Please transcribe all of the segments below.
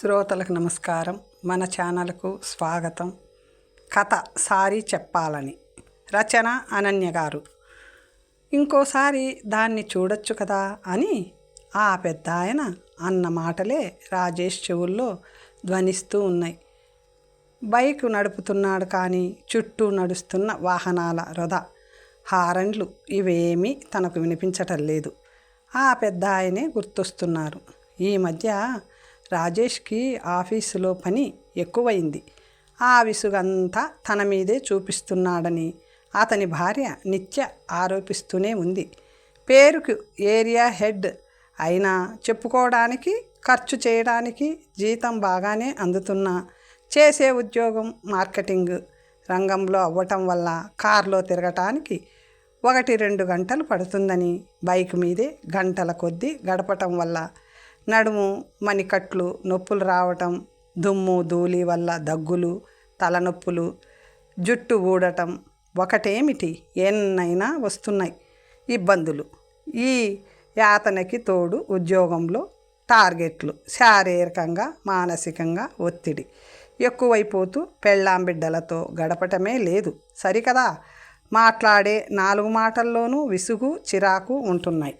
శ్రోతలకు నమస్కారం. మన ఛానల్కు స్వాగతం. కథ సారీ చెప్పాలని. రచన అనన్య గారు. ఇంకోసారి దాన్ని చూడొచ్చు కదా అని ఆ పెద్ద ఆయన అన్న మాటలే రాజేష్ చెవుల్లో ధ్వనిస్తూ ఉన్నాయి. బైక్ నడుపుతున్నాడు కానీ చుట్టూ నడుస్తున్న వాహనాల వృధ హారన్లు ఇవేమీ తనకు వినిపించటం లేదు. ఆ పెద్ద ఆయనే గుర్తొస్తున్నారు. ఈ మధ్య రాజేష్కి ఆఫీసులో పని ఎక్కువైంది. ఆ విసుగంతా తన మీదే చూపిస్తున్నాడని అతని భార్య నిత్య ఆరోపిస్తూనే ఉంది. పేరుకు ఏరియా హెడ్ అయినా చెప్పుకోవడానికి ఖర్చు చేయడానికి జీతం బాగానే అందుతున్నా చేసే ఉద్యోగం మార్కెటింగ్ రంగంలో అవ్వటం వల్ల కారులో తిరగటానికి ఒకటి రెండు గంటలు పడుతుందని బైక్ మీదే గంటల కొద్దీ గడపటం వల్ల నడుము మణికట్లు నొప్పులు రావటం దుమ్ము ధూళి వల్ల దగ్గులు తలనొప్పులు జుట్టు ఊడటం ఒకటేమిటి? ఎన్నైనా వస్తున్నాయి. ఇబ్బందులు. ఈ యాతనకి తోడు ఉద్యోగంలో టార్గెట్లు. శారీరకంగా మానసికంగా ఒత్తిడి. ఎక్కువైపోతూ పెళ్ళాం బిడ్డలతో గడపటమే లేదు. సరికదా? మాట్లాడే నాలుగు మాటల్లోనూ విసుగు చిరాకు ఉంటున్నాయి.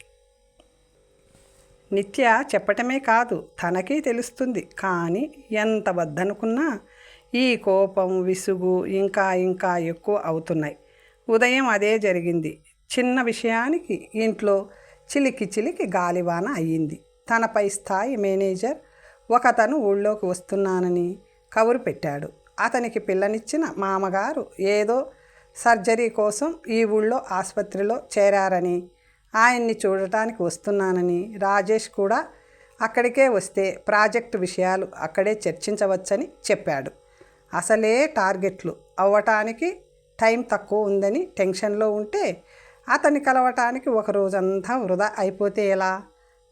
నిత్య చెప్పటమే కాదు తనకి తెలుస్తుంది. కానీ ఎంత వద్దనుకున్నా ఈ కోపం విసుగు ఇంకా ఇంకా ఎక్కువ అవుతున్నాయి. ఉదయం అదే జరిగింది. చిన్న విషయానికి ఇంట్లో చిలికి చిలికి గాలివాన అయ్యింది. తనపై స్థాయి మేనేజర్ ఒకతను ఊళ్ళోకి వస్తున్నానని కబురు పెట్టాడు. అతనికి పిల్లనిచ్చిన మామగారు ఏదో సర్జరీ కోసం ఈ ఊళ్ళో ఆసుపత్రిలో చేరారని ఆయన్ని చూడటానికి వస్తున్నానని రాజేష్ కూడా అక్కడికే వస్తే ప్రాజెక్టు విషయాలు అక్కడే చర్చించవచ్చని చెప్పాడు. అసలే టార్గెట్లు అవ్వటానికి టైం తక్కువ ఉందని టెన్షన్లో ఉంటే అతన్ని కలవటానికి ఒక రోజంతా వృధా అయిపోతే ఎలా?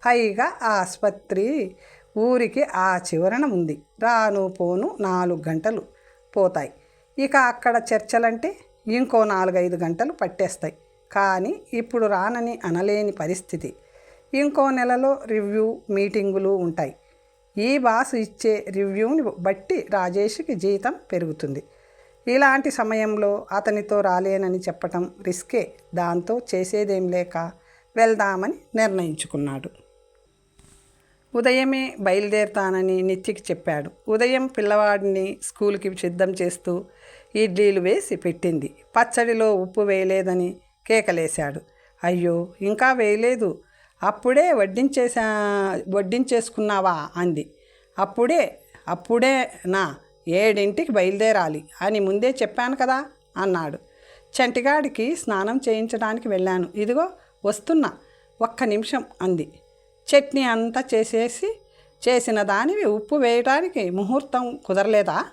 పైగా ఆ ఆసుపత్రి ఊరికి ఆ చివరన ఉంది. రాను పోను నాలుగు గంటలు పోతాయి. ఇక అక్కడ చర్చలంటే ఇంకో నాలుగైదు గంటలు పట్టేస్తాయి. కానీ ఇప్పుడు రానని అనలేని పరిస్థితి. ఇంకో నెలలో రివ్యూ మీటింగులు ఉంటాయి. ఈ బాస్ ఇచ్చే రివ్యూని బట్టి రాజేష్కి జీతం పెరుగుతుంది. ఇలాంటి సమయంలో అతనితో రాలేనని చెప్పటం రిస్కే. దాంతో చేసేదేం లేక వెళ్దామని నిర్ణయించుకున్నాడు. ఉదయమే బయలుదేరుతానని నిత్యకి చెప్పాడు. ఉదయం పిల్లవాడిని స్కూల్కి సిద్ధం చేస్తూ ఇడ్లీలు వేసి పెట్టింది. పచ్చడిలో ఉప్పు వేయలేదని కేకలేశాడు. అయ్యో ఇంకా వేయలేదు. అప్పుడే వడ్డించేసా వడ్డించేసుకున్నావా? అంది. అప్పుడే అప్పుడే నా ఏడింటికి బయలుదేరాలి అని ముందే చెప్పాను కదా? అన్నాడు. చంటిగాడికి స్నానం చేయించడానికి వెళ్ళాను. ఇదిగో వస్తున్నా. ఒక్క నిమిషం అంది. చట్నీ అంతా చేసేసి చేసిన దానివి ఉప్పు వేయడానికి ముహూర్తం కుదరలేదా?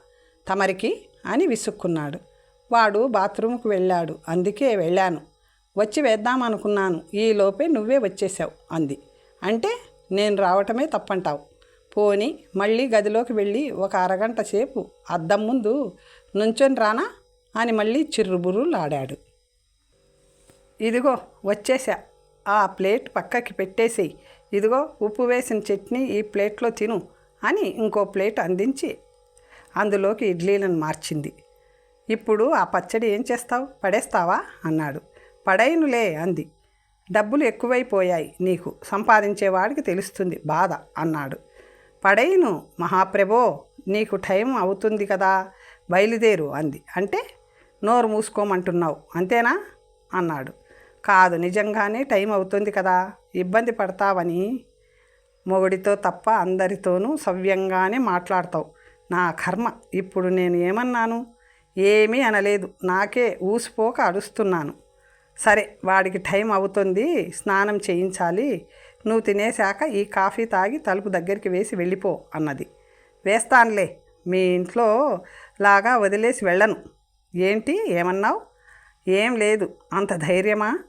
తమరికి అని విసుక్కున్నాడు. వాడు బాత్రూమ్కి వెళ్ళాడు. అందుకే వెళ్ళాను. వచ్చి వేద్దామనుకున్నాను ఈలోపే నువ్వే వచ్చేసావు అంది. అంటే నేను రావటమే తప్పంటావు. పోని మళ్ళీ గదిలోకి వెళ్ళి ఒక అరగంట సేపు అద్దం ముందు నుంచొని రానా అని మళ్ళీ చిర్రుబుర్రులాడాడు. ఇదిగో వచ్చేసా. ఆ ప్లేట్ పక్కకి పెట్టేసి ఇదిగో ఉప్పు వేసిన చట్నీ ఈ ప్లేట్లో తిను అని ఇంకో ప్లేట్ అందించి అందులోకి ఇడ్లీలను మార్చింది. ఇప్పుడు ఆ పచ్చడి ఏం చేస్తావు? పడేస్తావా? అన్నాడు. పడైనులే అంది. డబ్బులు ఎక్కువైపోయాయి నీకు. సంపాదించేవాడికి తెలుస్తుంది బాధ అన్నాడు. పడైను మహాప్రభో నీకు టైం అవుతుంది కదా బయలుదేరు అంది. అంటే నోరు మూసుకోమంటున్నావు అంతేనా? అన్నాడు. కాదు నిజంగానే టైం అవుతుంది కదా ఇబ్బంది పడతావని మొగుడితో తప్ప అందరితోనూ సవ్యంగానే మాట్లాడతావు. నా కర్మ ఇప్పుడు నేను ఏమన్నాను? ఏమీ అనలేదు. నాకే ఊసిపోక అడుస్తున్నాను సరే వాడికి టైం అవుతుంది స్నానం చేయించాలి నువ్వు తినేశాక ఈ కాఫీ తాగి తలుపు దగ్గరికి వేసి వెళ్ళిపో అన్నది. వేస్తానులే మీ ఇంట్లో లాగా వదిలేసి వెళ్ళను. ఏంటి? ఏమన్నావు? ఏం లేదు అంత ధైర్యమా?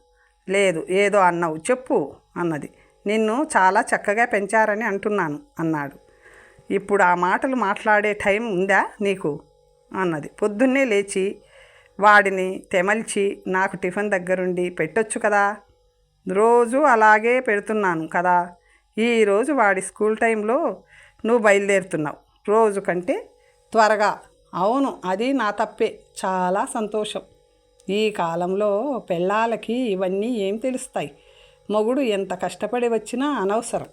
లేదు ఏదో అన్నావు చెప్పు అన్నది. నిన్ను చాలా చక్కగా పెంచారని అంటున్నాను అన్నాడు. ఇప్పుడు ఆ మాటలు మాట్లాడే టైం ఉందా నీకు? అన్నది. పొద్దున్నే లేచి వాడిని తెమల్చి నాకు టిఫిన్ దగ్గరుండి పెట్టొచ్చు కదా? రోజు అలాగే పెడుతున్నాను కదా? ఈరోజు వాడి స్కూల్ టైంలో నువ్వు బయలుదేరుతున్నావు. రోజు కంటే త్వరగా. అవును అది నా తప్పే. చాలా సంతోషం. ఈ కాలంలో పెళ్ళాలకి ఇవన్నీ ఏం తెలుస్తాయి? మొగుడు ఎంత కష్టపడి వచ్చినా అనవసరం.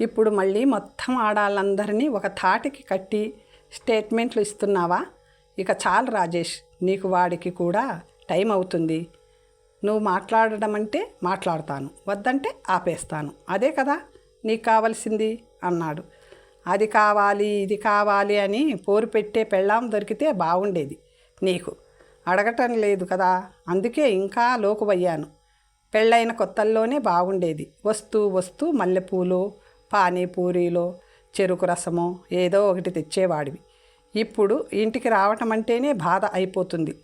ఇప్పుడు మళ్ళీ మొత్తం ఆడాలందరినీ ఒక తాటికి కట్టి స్టేట్మెంట్లు ఇస్తున్నావా? ఇక చాలు రాజేష్ నీకు వాడికి కూడా టైం అవుతుంది. నువ్వు మాట్లాడడం అంటే మాట్లాడతాను వద్దంటే ఆపేస్తాను. అదే కదా నీకు కావలసింది అన్నాడు. అది కావాలి ఇది కావాలి అని పోరు పెట్టే పెళ్ళాం దొరికితే బాగుండేది నీకు. అడగటం లేదు కదా అందుకే ఇంకా లోకువయ్యాను. పెళ్ళైన కొత్తల్లోనే బాగుండేది వస్తూ వస్తూ మల్లెపూలు పానీపూరీలో చెరుకు రసమో ఏదో ఒకటి తెచ్చేవాడివి. ఇప్పుడు ఇంటికి రావటం అంటేనే బాధ అయిపోతుంది.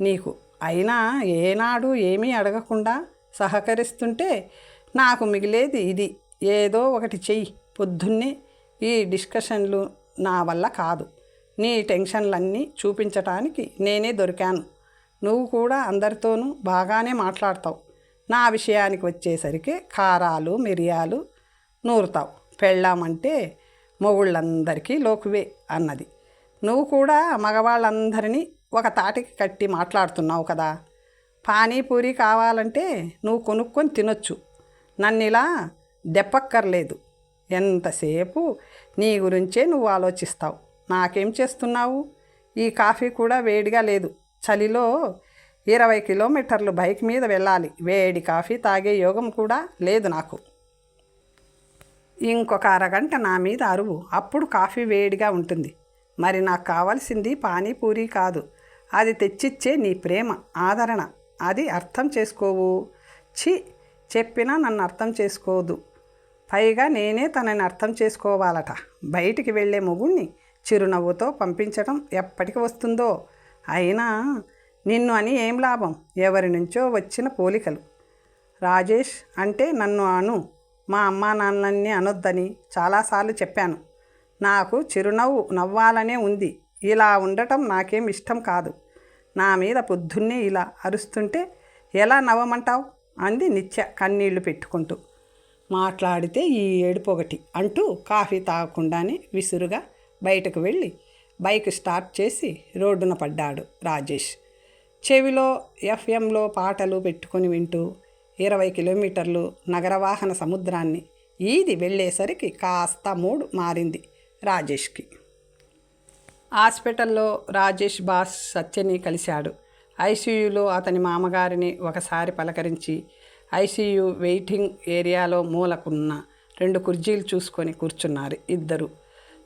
నీకు అయినా ఏనాడు ఏమీ అడగకుండా సహకరిస్తుంటే నాకు మిగిలేది ఇది. ఏదో ఒకటి చెయ్యి. పొద్దున్నే ఈ డిస్కషన్లు నా వల్ల కాదు. నీ టెన్షన్లన్నీ చూపించటానికి నేనే దొరికాను. నువ్వు కూడా అందరితోనూ బాగానే మాట్లాడతావు. నా విషయానికి వచ్చేసరికి కారాలు మిరియాలు నూరుతావు. పెళ్ళామంటే మొగుళ్ళందరికీ లోకువే అన్నది. నువ్వు కూడా మగవాళ్ళందరినీ ఒక తాటికి కట్టి మాట్లాడుతున్నావు కదా. పానీపూరి కావాలంటే నువ్వు కొనుక్కొని తినొచ్చు. నన్ను ఇలా దెప్పక్కర్లేదు ఎంతసేపు నీ గురించే నువ్వు ఆలోచిస్తావు. నాకేం చేస్తున్నావు? ఈ కాఫీ కూడా వేడిగా లేదు. చలిలో ఇరవై కిలోమీటర్లు బైక్ మీద వెళ్ళాలి. వేడి కాఫీ తాగే యోగం కూడా లేదు నాకు. ఇంకొక అరగంట నా మీద అరువు. అప్పుడు కాఫీ వేడిగా ఉంటుంది. మరి నాకు కావాల్సింది పానీపూరి కాదు. అది తెచ్చిచ్చే నీ ప్రేమ ఆదరణ. అది అర్థం చేసుకోవు. చి చెప్పినా నన్ను అర్థం చేసుకోదు. పైగా నేనే తనని అర్థం చేసుకోవాలట. బయటికి వెళ్ళే మొగుణ్ణి చిరునవ్వుతో పంపించడం ఎప్పటికి వస్తుందో? అయినా నిన్ను అని ఏం లాభం? ఎవరి నుంచో వచ్చిన పోలికలు. రాజేష్ అంటే నన్ను అను. మా అమ్మా నాన్నల్ని అనొద్దని చాలాసార్లు చెప్పాను. నాకు చిరునవ్వు నవ్వాలనే ఉంది. ఇలా ఉండటం నాకేం ఇష్టం కాదు. నా మీద పొద్దున్నే ఇలా అరుస్తుంటే ఎలా నవ్వమంటావు? అంది నిత్య కన్నీళ్ళు పెట్టుకుంటూ. మాట్లాడితే ఈ ఏడుపు ఒకటి అంటూ కాఫీ తాగకుండానే విసురుగా బయటకు వెళ్ళి బైక్ స్టార్ట్ చేసి రోడ్డున పడ్డాడు రాజేష్. చెవిలో ఎఫ్ఎంలో పాటలు పెట్టుకొని వింటూ ఇరవై కిలోమీటర్లు నగరవాహన సముద్రాన్ని ఈది వెళ్ళేసరికి కాస్త మూడు మారింది. రాజేష్కి. హాస్పిటల్లో రాజేష్ బాస్ సత్యని కలిశాడు. ఐసీయూలో అతని మామగారిని ఒకసారి పలకరించి ఐసీయూ వెయిటింగ్ ఏరియాలో మూలకున్న రెండు కుర్జీలు చూసుకొని కూర్చున్నారు ఇద్దరు.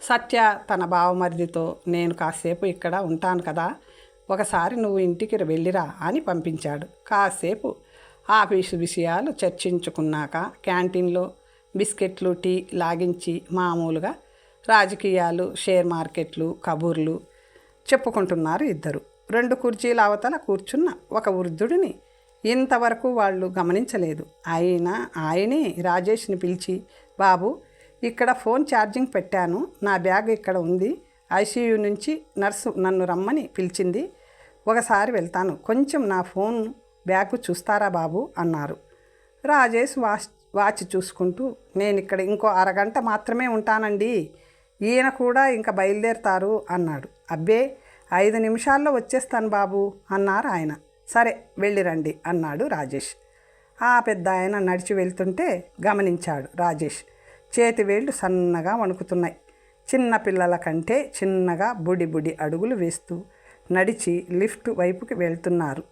సత్య తన బావమరిదితో నేను కాసేపు ఇక్కడ ఉంటాను కదా ఒకసారి నువ్వు ఇంటికి వెళ్ళిరా అని పంపించాడు. కాసేపు ఆఫీసు విషయాలు చర్చించుకున్నాక క్యాంటీన్లో బిస్కెట్లు టీ లాగించి మామూలుగా రాజకీయాలు షేర్ మార్కెట్లు కబుర్లు చెప్పుకుంటున్నారు ఇద్దరు. రెండు కుర్చీల అవతల కూర్చున్న ఒక వృద్ధుడిని ఇంతవరకు వాళ్ళు గమనించలేదు. అయినా ఆయనే రాజేష్ని పిలిచి బాబు ఇక్కడ ఫోన్ ఛార్జింగ్ పెట్టాను. నా బ్యాగ్ ఇక్కడ ఉంది. ఐసీయూ నుంచి నర్సు నన్ను రమ్మని పిలిచింది. ఒకసారి వెళ్తాను. కొంచెం నా ఫోన్ బ్యాగ్ చూస్తారా బాబు? అన్నారు. రాజేష్ వాచ్ వాచ్ చూసుకుంటూ నేను ఇక్కడ ఇంకో అరగంట మాత్రమే ఉంటానండి. ఈయన కూడా ఇంకా బయలుదేరుతారు అన్నాడు. అబ్బే ఐదు నిమిషాల్లో వచ్చేస్తాను బాబు అన్నారు ఆయన. సరే వెళ్ళిరండి అన్నాడు రాజేష్. ఆ పెద్ద ఆయన నడిచి వెళ్తుంటే గమనించాడు రాజేష్. చేతి వేళ్ళు సన్నగా వణుకుతున్నాయి. చిన్న పిల్లల కంటే చిన్నగా బుడి బుడి అడుగులు వేస్తూ నడిచి లిఫ్ట్ వైపుకి వెళ్తున్నారు.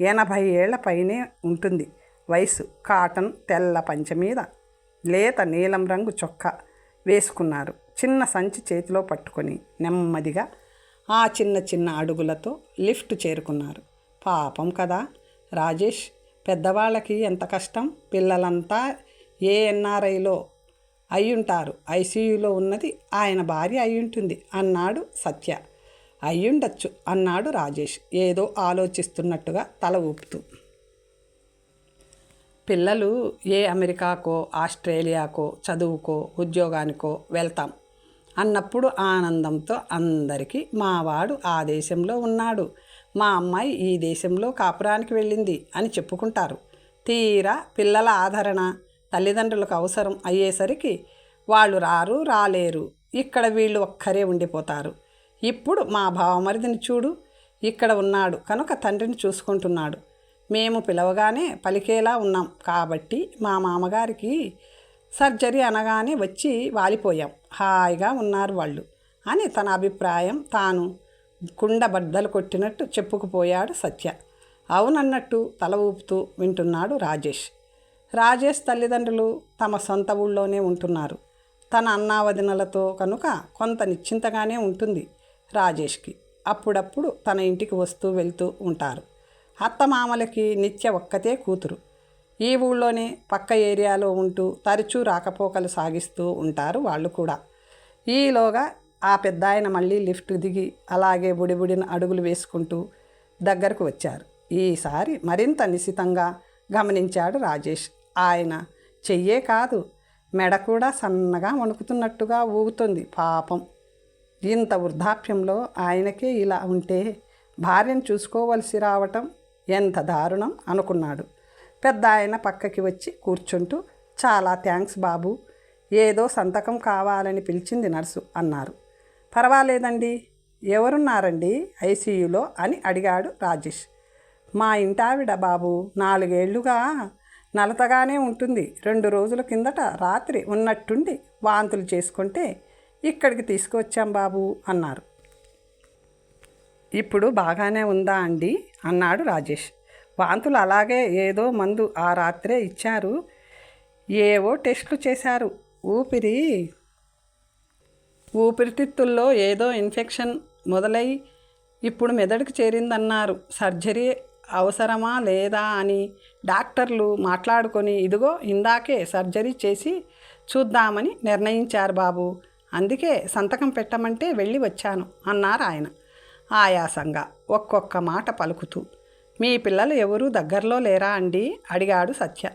ఎనభై ఏళ్ళ పైనే ఉంటుంది. వయసు కాటన్ తెల్ల పంచ మీద లేత నీలం రంగు చొక్కా వేసుకున్నారు. చిన్న సంచి చేతిలో పట్టుకొని నెమ్మదిగా ఆ చిన్న చిన్న అడుగులతో లిఫ్ట్ చేరుకున్నారు. పాపం కదా! రాజేష్ పెద్దవాళ్ళకి ఎంత కష్టం? పిల్లలంతా ఏఎన్ఆర్ఐలో అయ్యుంటారు. ఐసీయూలో ఉన్నది ఆయన భార్య అయ్యుంటుంది అన్నాడు సత్య. అయ్యుండొచ్చు అన్నాడు రాజేష్ ఏదో ఆలోచిస్తున్నట్టుగా తల ఊపుతూ. పిల్లలు ఏ అమెరికాకో ఆస్ట్రేలియాకో చదువుకో ఉద్యోగానికో వెళ్తాం. అన్నప్పుడు ఆనందంతో అందరికీ మావాడు ఆ దేశంలో ఉన్నాడు. మా అమ్మాయి ఈ దేశంలో కాపురానికి వెళ్ళింది అని చెప్పుకుంటారు. తీరా పిల్లల ఆదరణ తల్లిదండ్రులకు అవసరం అయ్యేసరికి వాళ్ళు రారు రాలేరు. ఇక్కడ వీళ్ళు ఒక్కరే ఉండిపోతారు. ఇప్పుడు మా భావమరిదిని చూడు. ఇక్కడ ఉన్నాడు. కనుక తండ్రిని చూసుకుంటున్నాడు. మేము పిలవగానే పలికేలా ఉన్నాం. కాబట్టి మా మామగారికి సర్జరీ అనగానే వచ్చి వాలిపోయాం. హాయిగా ఉన్నారు వాళ్ళు. అని తన అభిప్రాయం తాను కుండ బద్దలు కొట్టినట్టు చెప్పుకుపోయాడు సత్య. అవునన్నట్టు తల ఊపుతూ వింటున్నాడు రాజేష్. రాజేష్ తల్లిదండ్రులు తమ సొంత ఊళ్ళోనే ఉంటున్నారు. తన అన్నావదినలతో కనుక కొంత నిశ్చింతగానే ఉంటుంది రాజేష్కి. అప్పుడప్పుడు తన ఇంటికి వస్తూ వెళ్తూ ఉంటారు. అత్తమామలకి నిత్య ఒక్కతే కూతురు. ఈ ఊళ్ళోనే పక్క ఏరియాలో ఉంటూ తరచూ రాకపోకలు సాగిస్తూ ఉంటారు వాళ్ళు కూడా. ఈలోగా ఆ పెద్ద ఆయన మళ్ళీ లిఫ్ట్ దిగి అలాగే బుడిబుడిన అడుగులు వేసుకుంటూ దగ్గరకు వచ్చారు. ఈసారి మరింత నిశితంగా గమనించాడు రాజేష్. ఆయన చెయ్యే కాదు మెడ కూడా సన్నగా వణుకుతున్నట్టుగా ఊగుతుంది పాపం. ఇంత వృద్ధాప్యంలో ఆయనకే ఇలా ఉంటే భార్యను చూసుకోవలసి రావటం ఎంత దారుణం అనుకున్నాడు. పెద్ద ఆయన పక్కకి వచ్చి కూర్చుంటూ చాలా థ్యాంక్స్ బాబు ఏదో సంతకం కావాలని పిలిచింది నర్సు అన్నారు. పర్వాలేదండి ఎవరున్నారండి ఐసీయూలో? అని అడిగాడు రాజేష్. మా ఇంటావిడ బాబు నాలుగేళ్ళుగా నలతగానే ఉంటుంది. రెండు రోజుల కిందట రాత్రి ఉన్నట్టుండి వాంతులు చేసుకుంటే ఇక్కడికి తీసుకువచ్చాం బాబు అన్నారు. ఇప్పుడు బాగానే ఉందా అండి? అన్నాడు రాజేష్. వాంతులు అలాగే ఏదో మందు ఆ రాత్రే ఇచ్చారు. ఏవో టెస్టులు చేశారు. ఊపిరి ఊపిరితిత్తుల్లో ఏదో ఇన్ఫెక్షన్ మొదలై ఇప్పుడు మెదడుకు చేరిందన్నారు. సర్జరీ అవసరమా లేదా అని డాక్టర్లు మాట్లాడుకొని ఇదిగో ఇందాకే సర్జరీ చేసి చూద్దామని నిర్ణయించారు బాబు. అందుకే సంతకం పెట్టమంటే వెళ్ళి వచ్చాను అన్నారు ఆయన ఆయాసంగా ఒక్కొక్క మాట పలుకుతూ. మీ పిల్లలు ఎవరూ దగ్గరలో లేరా అండి? అడిగాడు సత్య.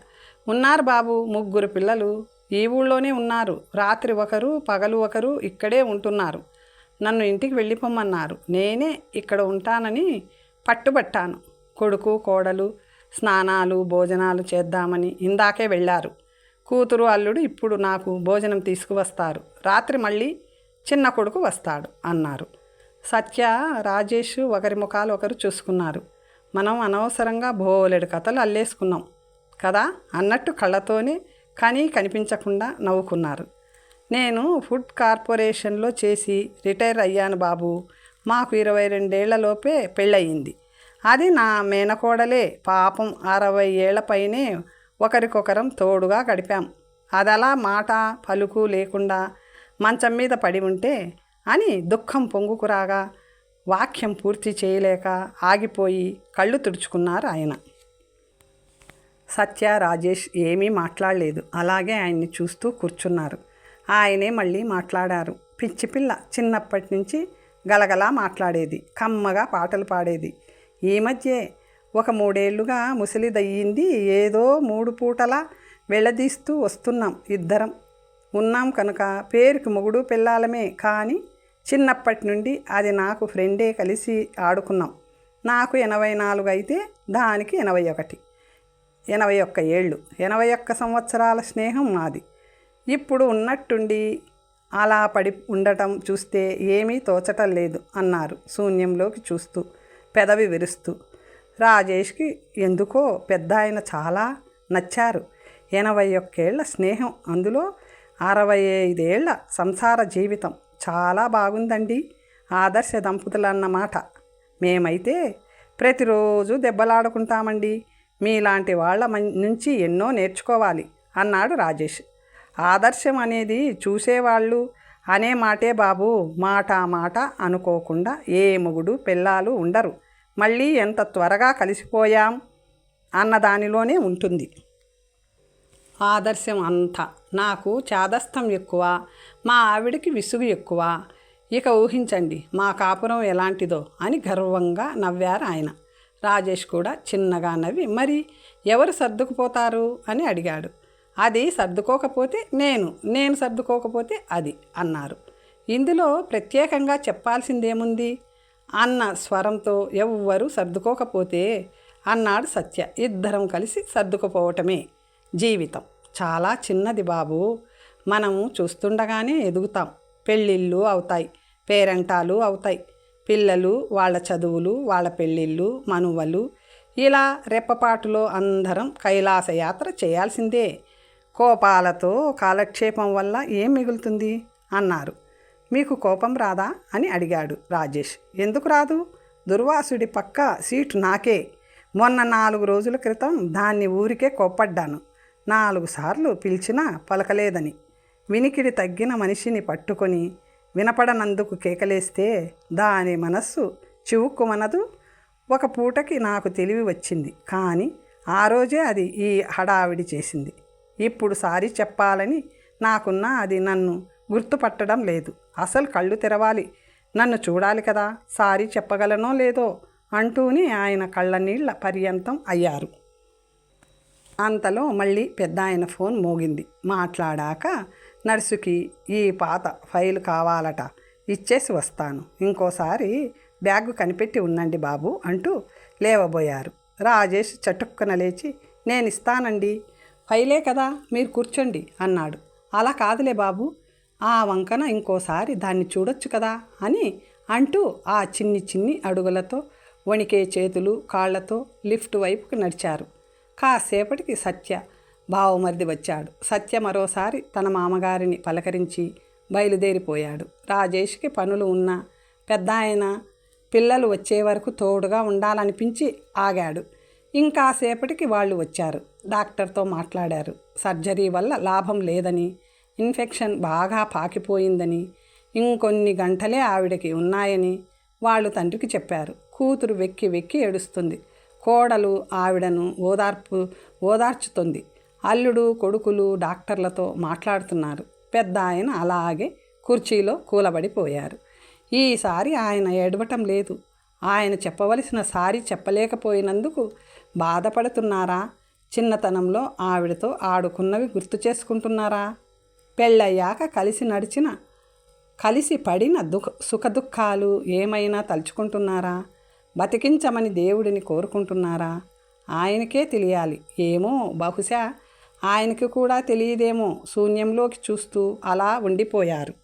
ఉన్నారు బాబు ముగ్గురు పిల్లలు. ఈ ఊళ్ళోనే ఉన్నారు. రాత్రి ఒకరు పగలు ఒకరు ఇక్కడే ఉంటున్నారు. నన్ను ఇంటికి వెళ్ళిపోమన్నారు. నేనే ఇక్కడ ఉంటానని పట్టుబట్టాను. కొడుకు కోడలు స్నానాలు భోజనాలు చేద్దామని ఇందాకే వెళ్ళారు. కూతురు అల్లుడు ఇప్పుడు నాకు భోజనం తీసుకువస్తారు. రాత్రి మళ్ళీ చిన్న కొడుకు వస్తాడు అన్నారు. సత్య రాజేష్ ఒకరి ముఖాలు ఒకరు చూసుకున్నారు. మనం అనవసరంగా బోలెడు కథలు అల్లేసుకున్నాం కదా అన్నట్టు కళ్ళతోనే కానీ కనిపించకుండా నవ్వుకున్నారు. నేను ఫుడ్ కార్పొరేషన్లో చేసి రిటైర్ అయ్యాను బాబు. మాకు ఇరవై రెండేళ్ళలోపే పెళ్ళయింది. అది నా మేనకోడలే. పాపం అరవై ఏళ్ళపైనే ఒకరికొకరం తోడుగా గడిపాం. అదలా మాట పలుకు లేకుండా మంచం మీద పడి ఉంటే అని దుఃఖం పొంగుకురాగా వాక్యం పూర్తి చేయలేక ఆగిపోయి కళ్ళు తుడుచుకున్నారు ఆయన. సత్య రాజేష్ ఏమీ మాట్లాడలేదు. అలాగే ఆయన్ని చూస్తూ కూర్చున్నారు. ఆయనే మళ్ళీ మాట్లాడారు. పిచ్చి పిల్ల చిన్నప్పటి నుంచి గలగలా మాట్లాడేది. కమ్మగా పాటలు పాడేది. ఈ మధ్యే ఒక మూడేళ్ళుగా ముసలిదయ్యింది ఏదో మూడు పూటలా వెళ్ళదీస్తూ వస్తున్నాం ఇద్దరం. ఉన్నాం కనుక పేరుకి మొగుడు పిల్లాలమే కానీ చిన్నప్పటి నుండి అది నాకు ఫ్రెండే కలిసి ఆడుకున్నాం. నాకు ఎనభై నాలుగు అయితే దానికి ఎనభై ఒకటి. ఎనభై ఒక్క ఏళ్ళు. ఎనభై ఒక్క సంవత్సరాల స్నేహం మాది ఇప్పుడు ఉన్నట్టుండి అలా పడి ఉండటం చూస్తే ఏమీ తోచటం లేదు అన్నారు శూన్యంలోకి చూస్తూ పెదవి విరుస్తూ. రాజేష్కి ఎందుకో పెద్ద ఆయన చాలా నచ్చారు. ఎనభై ఒక్కేళ్ళ స్నేహం అందులో అరవై ఐదేళ్ళ సంసార జీవితం. చాలా బాగుందండి. ఆదర్శ దంపతులన్నమాట. మేమైతే ప్రతిరోజు దెబ్బలాడుకుంటామండి. మీలాంటి వాళ్ళ నుంచి ఎన్నో నేర్చుకోవాలి అన్నాడు రాజేష్. ఆదర్శం అనేది చూసేవాళ్ళు అనే మాటే బాబు మాట మాట అనుకోకుండా ఏ మొగుడు పిల్లాలు ఉండరు. మళ్ళీ ఎంత త్వరగా కలిసిపోయాం అన్న దానిలోనే ఉంటుంది. ఆదర్శం అంతా. నాకు చాదస్తం ఎక్కువ మా ఆవిడకి విసుగు ఎక్కువ. ఇక ఊహించండి మా కాపురం ఎలాంటిదో అని గర్వంగా నవ్వారు ఆయన. రాజేష్ కూడా చిన్నగా నవ్వి మరి ఎవరు సర్దుకుపోతారు? అని అడిగాడు. అది సర్దుకోకపోతే నేను నేను సర్దుకోకపోతే అది అన్నారు. ఇందులో ప్రత్యేకంగా చెప్పాల్సిందేముంది? అన్న స్వరంతో ఎవ్వరూ సర్దుకోకపోతే అన్నాడు సత్య. ఇద్దరం కలిసి సర్దుకుపోవటమే. జీవితం. చాలా చిన్నది బాబు. మనము చూస్తుండగానే ఎదుగుతాం. పెళ్ళిళ్ళు అవుతాయి పేరంటాలు అవుతాయి. పిల్లలు వాళ్ళ చదువులు వాళ్ళ పెళ్ళిళ్ళు మనువలు. ఇలా రెప్పపాటులో అందరం కైలాసయాత్ర చేయాల్సిందే. కోపాలతో కాలక్షేపం వల్ల ఏం మిగులుతుంది? అన్నారు. మీకు కోపం రాదా? అని అడిగాడు రాజేష్. ఎందుకు రాదు? దుర్వాసుడి పక్క సీటు నాకే. మొన్న నాలుగు రోజుల క్రితం దాన్ని ఊరికే కోప్పడ్డాను. నాలుగు సార్లు పిలిచినా పలకలేదని. వినికిడి తగ్గిన మనిషిని పట్టుకొని వినపడనందుకు కేకలేస్తే దాని మనస్సు చివుక్కుమనదు. ఒక పూటకి నాకు తెలివి వచ్చింది. కానీ ఆ రోజే అది ఈ హడావిడి చేసింది. ఇప్పుడు సారీ చెప్పాలని నాకున్న అది నన్ను గుర్తుపట్టడం లేదు. అసలు కళ్ళు తెరవాలి. నన్ను చూడాలి కదా సారీ చెప్పగలనో లేదో అంటూనే ఆయన కళ్ళ నీళ్ళ పర్యంతం అయ్యారు. అంతలో మళ్ళీ పెద్ద ఆయన ఫోన్ మోగింది. మాట్లాడాక నర్సుకి ఈ పాత ఫైల్ కావాలట ఇచ్చేసి వస్తాను. ఇంకోసారి బ్యాగ్ కనిపెట్టి ఉండండి బాబు అంటూ లేవబోయారు. రాజేష్ చటుక్కన లేచి నేను ఇస్తానండి. ఫైలే కదా మీరు కూర్చోండి అన్నాడు. అలా కాదులే బాబు ఆ వంకన ఇంకోసారి దాన్ని చూడొచ్చు కదా అని అంటూ ఆ చిన్ని చిన్ని అడుగులతో వణికే చేతులు కాళ్ళతో లిఫ్ట్ వైపుకి నడిచారు. కాసేపటికి సత్య బావమరిది వచ్చాడు. సత్య మరోసారి తన మామగారిని పలకరించి బయలుదేరిపోయాడు. రాజేష్కి పనులు ఉన్నా పెద్ద ఆయన పిల్లలు వచ్చే వరకు తోడుగా ఉండాలనిపించి ఆగాడు. ఇంకాసేపటికి వాళ్ళు వచ్చారు. డాక్టర్తో మాట్లాడారు. సర్జరీ వల్ల లాభం లేదని ఇన్ఫెక్షన్ బాగా పాకిపోయిందని ఇంకొన్ని గంటలే ఆవిడకి ఉన్నాయని వాళ్ళు తండ్రికి చెప్పారు. కూతురు వెక్కి వెక్కి ఏడుస్తుంది. కోడలు ఆవిడను ఓదార్పు ఓదార్చుతుంది. అల్లుడు కొడుకులు డాక్టర్లతో మాట్లాడుతున్నారు. పెద్ద ఆయన అలాగే కుర్చీలో కూలబడిపోయారు. ఈసారి ఆయన ఏడవటం లేదు. ఆయన చెప్పవలసిన సారి చెప్పలేకపోయినందుకు బాధపడుతున్నారా? చిన్నతనంలో ఆవిడతో ఆడుకున్నవి గుర్తు చేసుకుంటున్నారా? పెళ్ళయ్యాక కలిసి నడిచిన కలిసి పడిన దుఃఖ సుఖదుఖాలు ఏమైనా తలుచుకుంటున్నారా? బతికించమని దేవుడిని కోరుకుంటున్నారా? ఆయనకే తెలియాలి. ఏమో బహుశా ఆయనకి కూడా తెలియదేమో శూన్యంలోకి చూస్తూ అలా ఉండిపోయారు.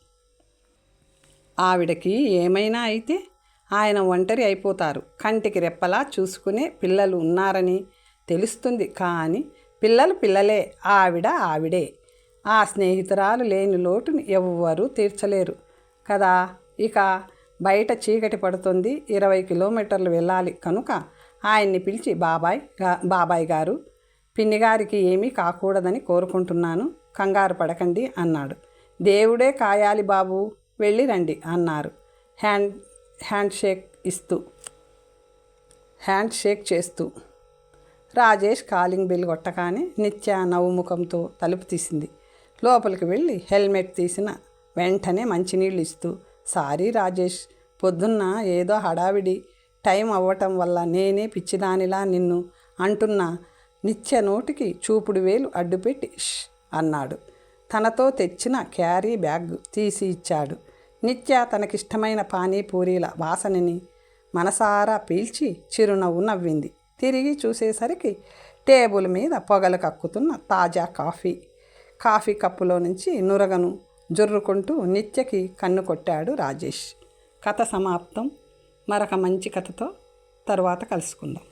ఆవిడకి ఏమైనా అయితే ఆయన ఒంటరి అయిపోతారు. కంటికి రెప్పలా చూసుకునే పిల్లలు ఉన్నారని తెలుస్తుంది. కానీ పిల్లలు పిల్లలే. ఆవిడ ఆవిడే. ఆ స్నేహితురాలు లేని లోటుని ఎవ్వరూ తీర్చలేరు కదా? ఇక బయట చీకటి పడుతుంది. ఇరవై కిలోమీటర్లు వెళ్ళాలి కనుక ఆయన్ని పిలిచి బాబాయ్ బాబాయ్ గారు పిన్నిగారికి ఏమీ కాకూడదని కోరుకుంటున్నాను. కంగారు పడకండి అన్నాడు. దేవుడే కాయాలి బాబు వెళ్ళి రండి అన్నారు. హ్యాండ్ హ్యాండ్ షేక్ ఇస్తూ హ్యాండ్ షేక్ చేస్తూ రాజేష్ కాలింగ్ బిల్ కొట్టగానే నిత్య నవ్వుముఖంతో తలుపు తీసింది. లోపలికి వెళ్ళి హెల్మెట్ తీసిన వెంటనే మంచినీళ్ళు ఇస్తూ సారీ రాజేష్ పొద్దున్న ఏదో హడావిడి టైం అవ్వటం వల్ల నేనే పిచ్చిదానిలా నిన్ను అంటున్న. నిత్య నోటికి చూపుడు వేలు అడ్డుపెట్టి అన్నాడు. తనతో తెచ్చిన క్యారీ బ్యాగ్ తీసి ఇచ్చాడు. నిత్య తనకిష్టమైన పానీపూరీల వాసనని మనసారా పీల్చి చిరునవ్వు నవ్వింది. తిరిగి చూసేసరికి టేబుల్ మీద పొగలు కక్కుతున్న తాజా కాఫీ. కాఫీ కప్పులో నుంచి నురగను జొర్రుకుంటూ నిత్యకి కన్ను కొట్టాడు రాజేష్. కథ సమాప్తం. మరొక మంచి కథతో తర్వాత కలుసుకుందాం.